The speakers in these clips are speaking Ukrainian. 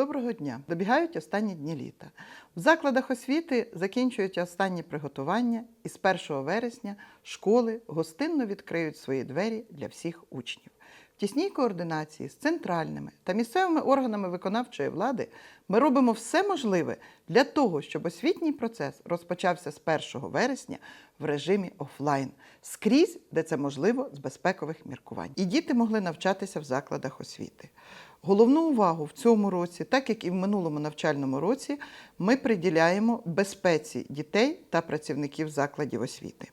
Доброго дня! Добігають останні дні літа. В закладах освіти закінчують останні приготування, і з 1 вересня школи гостинно відкриють свої двері для всіх учнів. В тісній координації з центральними та місцевими органами виконавчої влади ми робимо все можливе для того, щоб освітній процес розпочався з 1 вересня в режимі офлайн, скрізь, де це можливо, з безпекових міркувань. І діти могли навчатися в закладах освіти. Головну увагу в цьому році, так як і в минулому навчальному році, ми приділяємо безпеці дітей та працівників закладів освіти.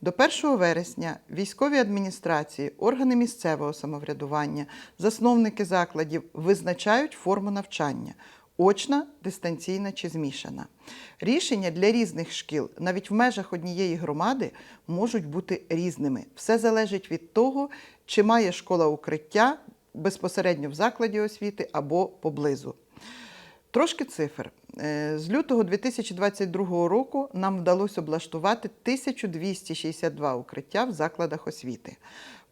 До 1 вересня військові адміністрації, органи місцевого самоврядування, засновники закладів визначають форму навчання. Очна, дистанційна чи змішана. Рішення для різних шкіл, навіть в межах однієї громади, можуть бути різними. Все залежить від того, чи має школа укриття безпосередньо в закладі освіти або поблизу. Трошки цифр. Е, З лютого 2022 року нам вдалося облаштувати 1262 укриття в закладах освіти.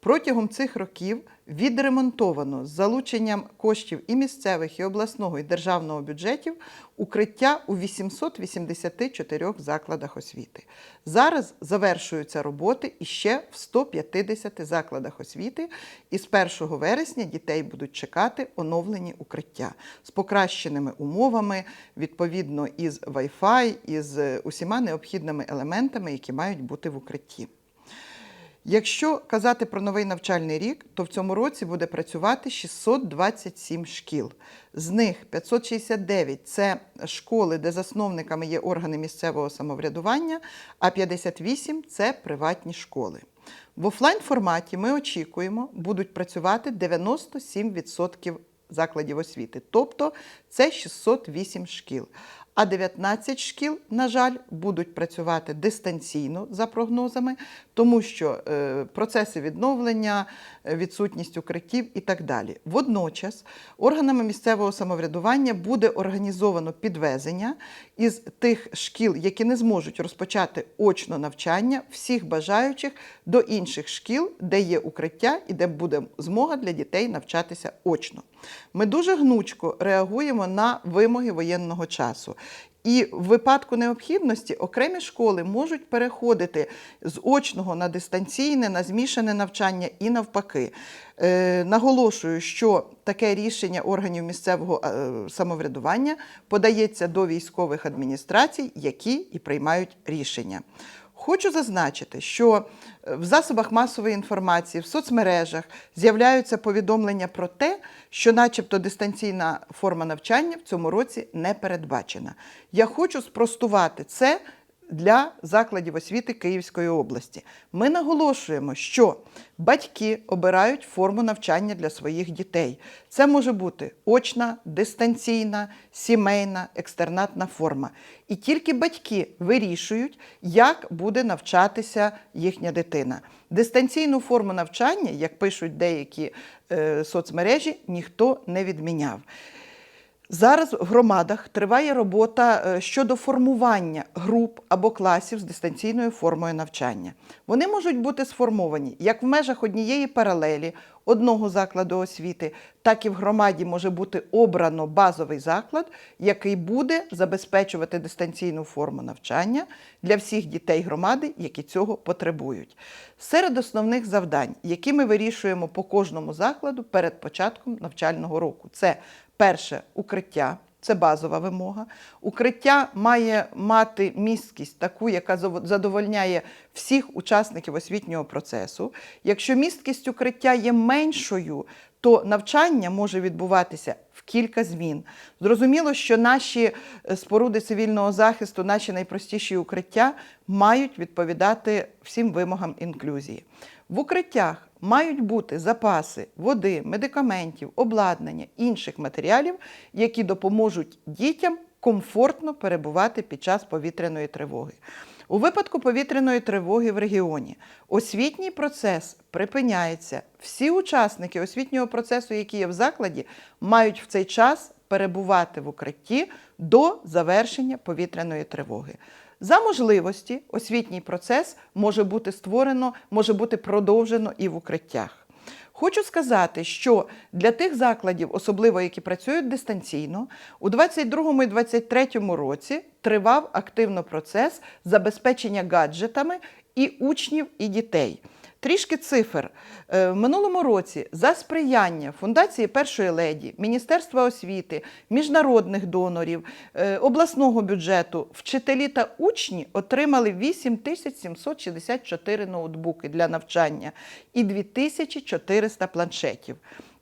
Протягом цих років відремонтовано з залученням коштів і місцевих, і обласного, і державного бюджетів укриття у 884 закладах освіти. Зараз завершуються роботи іще в 150 закладах освіти, і з 1 вересня дітей будуть чекати оновлені укриття з покращеними умовами, відповідно із Wi-Fi, із усіма необхідними елементами, які мають бути в укритті. Якщо казати про новий навчальний рік, то в цьому році буде працювати 627 шкіл. З них 569 це школи, де засновниками є органи місцевого самоврядування, а 58 це приватні школи. В офлайн форматі ми очікуємо, будуть працювати 97% закладів освіти, тобто це 608 шкіл. А 19 шкіл, на жаль, будуть працювати дистанційно за прогнозами, тому що е, процеси відновлення, е, відсутність укриттів і так далі. Водночас органами місцевого самоврядування буде організовано підвезення із тих шкіл, які не зможуть розпочати очно навчання, всіх бажаючих до інших шкіл, де є укриття і де буде змога для дітей навчатися очно. Ми дуже гнучко реагуємо на вимоги воєнного часу. І в випадку необхідності окремі школи можуть переходити з очного на дистанційне, на змішане навчання і навпаки. Е, наголошую, що таке рішення органів місцевого е, самоврядування подається до військових адміністрацій, які і приймають рішення. Хочу зазначити, що е, в засобах масової інформації, в соцмережах з'являються повідомлення про те, що, начебто, дистанційна форма навчання в цьому році не передбачена. Я хочу спростувати це для закладів освіти Київської області. Ми наголошуємо, що батьки обирають форму навчання для своїх дітей. Це може бути очна, дистанційна, сімейна, екстернатна форма. І тільки батьки вирішують, як буде навчатися їхня дитина. Дистанційну форму навчання, як пишуть деякі е, соцмережі, ніхто не відміняв. Зараз в громадах триває робота е, щодо формування груп або класів з дистанційною формою навчання. Вони можуть бути сформовані як в межах однієї паралелі одного закладу освіти, так і в громаді може бути обрано базовий заклад, який буде забезпечувати дистанційну форму навчання для всіх дітей громади, які цього потребують. Серед основних завдань, які ми вирішуємо по кожному закладу перед початком навчального року, це перше укриття. Це базова вимога. Укриття має мати місткість таку, яка задовольняє всіх учасників освітнього процесу. Якщо місткість укриття є меншою, то навчання може відбуватися в кілька змін. Зрозуміло, що наші е, споруди цивільного захисту, наші найпростіші укриття мають відповідати всім вимогам інклюзії. В укриттях мають бути запаси води, медикаментів, обладнання, інших матеріалів, які допоможуть дітям комфортно перебувати під час повітряної тривоги. У випадку повітряної тривоги в регіоні освітній процес припиняється. Всі учасники освітнього процесу, які є в закладі, мають в цей час перебувати в укритті до завершення повітряної тривоги. За можливості освітній процес може бути створено, може бути продовжено і в укриттях. Хочу сказати, що для тих закладів, особливо які працюють дистанційно, у 2022 і 2023 році тривав активно процес забезпечення гаджетами і учнів, і дітей. Трішки цифр. Е, В минулому році за сприяння Фундації Першої леді, Міністерства освіти, міжнародних донорів, е, обласного бюджету вчителі та учні отримали 8764 ноутбуки для навчання і 2400 планшетів.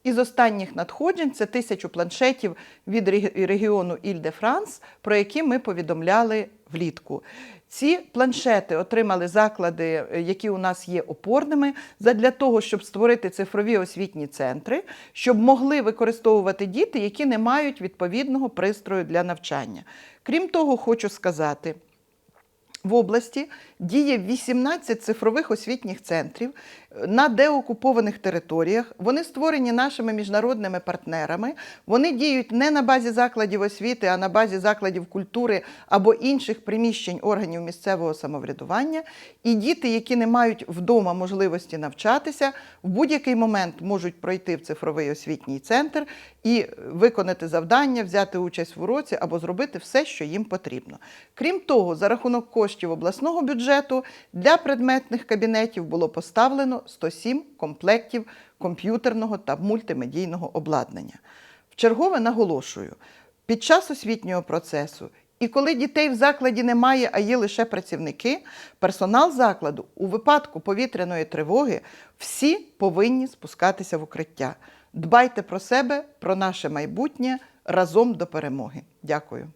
Із останніх надходжень це тисячу планшетів від регіону Іль-де-Франс, про які ми повідомляли влітку. Ці планшети отримали заклади, е, які у нас є опорними, задля того, щоб створити цифрові освітні центри, щоб могли використовувати діти, які не мають відповідного пристрою для навчання. Крім того, хочу сказати. В області діє 18 цифрових освітніх центрів на деокупованих територіях. Вони створені нашими міжнародними партнерами. Вони діють не на базі закладів освіти, а на базі закладів культури або інших приміщень органів місцевого самоврядування. І діти, які не мають вдома можливості навчатися, в будь-який момент можуть пройти в цифровий освітній центр і виконати завдання, взяти участь в уроці або зробити все, що їм потрібно. Крім того, за рахунок коштів обласного бюджету для предметних кабінетів було поставлено 107 комплектів комп'ютерного та мультимедійного обладнання. Вчергове наголошую, під час освітнього процесу і коли дітей в закладі немає, а є лише працівники, персонал закладу у випадку повітряної тривоги всі повинні спускатися в укриття. Дбайте про себе, про наше майбутнє разом до перемоги. Дякую.